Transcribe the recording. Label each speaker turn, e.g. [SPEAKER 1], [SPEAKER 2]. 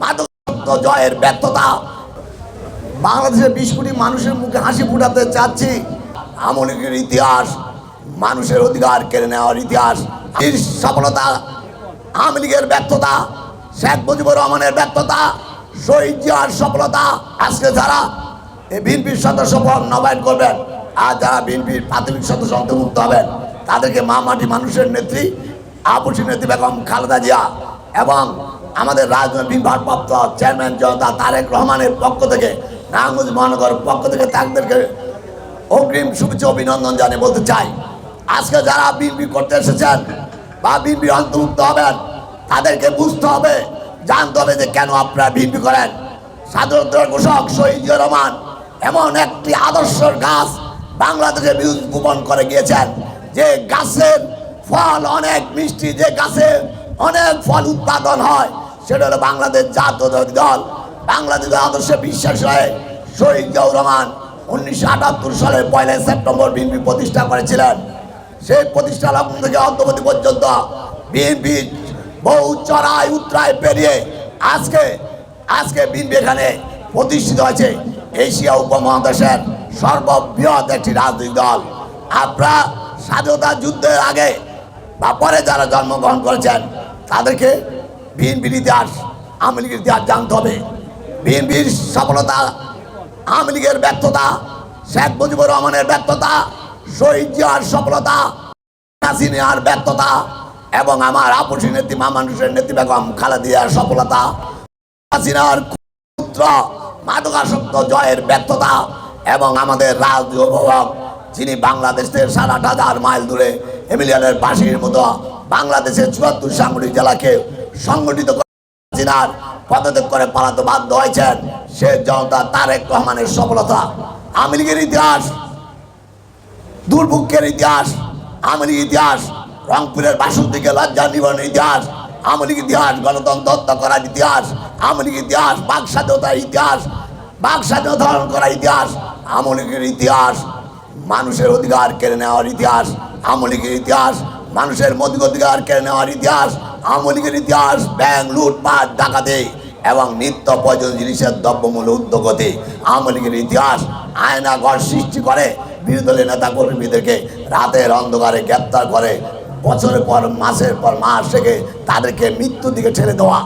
[SPEAKER 1] মাদকাসক্ত জয়ের ব্যর্থতা। বাংলাদেশের বিশ কোটি মানুষের মুখে হাসি ফুটাতে চাচ্ছি। আমলিকের ইতিহাস, মানুষের অধিকার কেড়ে নেওয়ার ইতিহাস। এর সফলতা আওয়ামী লীগের ব্যর্থতা, শেখ মুজিবুর রহমানের ব্যর্থতা, শহীদ জিয়ার সফলতা। আজকে যারা এই বিএনপির সদস্য পদ নবায়ন করবেন, আর যারা বিএনপির প্রাথমিক সদস্য অন্তর্ভুক্ত হবেন, তাদেরকে মা মাটি মানুষের নেত্রী আপসী নেত্রী বেগম খালেদা জিয়া এবং আমাদের রাজনৈতিক ভারপ্রাপ্ত চেয়ারম্যান জনতা তারেক রহমানের পক্ষ থেকে, নারায়ণগঞ্জ মহানগরের পক্ষ থেকে তাদেরকে অগ্রিম শুভেচ্ছা অভিনন্দন জানিয়ে বলতে চাই। আজকে যারা বিএনপি করতে এসেছেন বা বিএনপি অন্তর্ভুক্ত হবেন, তাদেরকে বুঝতে হবে, জানতে হবে যে কেন আপনারা বিএনপি করেন। স্বাধীনতার ঘোষক শহীদ রহমান এমন একটি আদর্শের গাছ বাংলাদেশে বীজ বপন করে গিয়েছেন। যে গাছের ফল অনেক মিষ্টি, যে গাছে অনেক ফল উৎপাদন হয় সেটা হলো বাংলাদেশ জাতীয় দল। বাংলাদেশের আদর্শে বিশ্বাস হয়ে শহীদ জিয়াউর রহমান উনিশশো আটাত্তর সালের পয়লা সেপ্টেম্বর বিএনপি প্রতিষ্ঠা করেছিলেন। সেই প্রতিষ্ঠা লগ্ন থেকে অদ্যবধি পর্যন্ত বিএনপি বহু চড়াই উত্তরায় পেরিয়ে আজকে আজকে বিএনপি এখানে প্রতিষ্ঠিত হয়েছে এশিয়া উপমহাদেশের সর্ববৃহৎ একটি রাজনৈতিক দল। আপনারা স্বাধীনতা যুদ্ধের আগে বা পরে যারা জন্মগ্রহণ করেছেন, তাদেরকে বিএনপির ইতিহাস আওয়ামী লীগের ইতিহাস জানতে হবে। বিএনপির সফলতা, আওয়ামী লীগের ব্যর্থতা, শেখ মুজিবুর রহমানের ব্যর্থতা, শহীদ জিয়ার সফলতা, হাসিনার ব্যর্থতা এবং আমার আপসী নেত্রী, মা মানুষের নেত্রী বেগম খালেদিয়ার সফলতা, হাসিনার পুত্র মাদকাসক্ত জয়ের ব্যর্থতা এবং আমাদের রাজনীতি অভিভাবক যিনি বাংলাদেশের আট হাজার মাইল দূরে এমিলিয়ানের বাসির মতো বাংলাদেশের চুয়াত্তর সাংগঠনিক জেলাকে সংগঠিত করে পদত্যাগ করে পালাতে বাধ্য হয়েছেন সে জনতা তারেক রহমানের সফলতা, আওয়ামী লীগের ইতিহাস দুর্ভিক্ষের ইতিহাস, আওয়ামী ইতিহাস, রংপুরের বাসন্তীকে লজ্জা নিবারণের ইতিহাস, আওয়ামী ইতিহাস, গণতন্ত্র হত্যা করার ইতিহাস, আওয়ামী ইতিহাস, বাক স্বাধীনতার ইতিহাস, বাক স্বাধীনতা ধারণ করার ইতিহাস, আওয়ামী লীগের ইতিহাস, মানুষের অধিকার কেড়ে নেওয়ার ইতিহাস, আওয়ামী লীগের ইতিহাস, মানুষের মৌলিক অধিকার কেড়ে নেওয়ার ইতিহাস আওয়ামী লীগের ইতিহাস, ব্যাংক লুটপাট ডাকাতে এবং নিত্য প্রয়োজন জিনিসের দ্রব্যমূল্য উদ্যোগতে আওয়ামী লীগের ইতিহাস, আয়নাঘর সৃষ্টি করে বিরোধী দলের নেতা কর্মীদেরকে রাতের অন্ধকারে গ্রেপ্তার করে বছরের পর মাসের পর মাস থেকে তাদেরকে মৃত্যুর দিকে ঠেলে দেওয়া।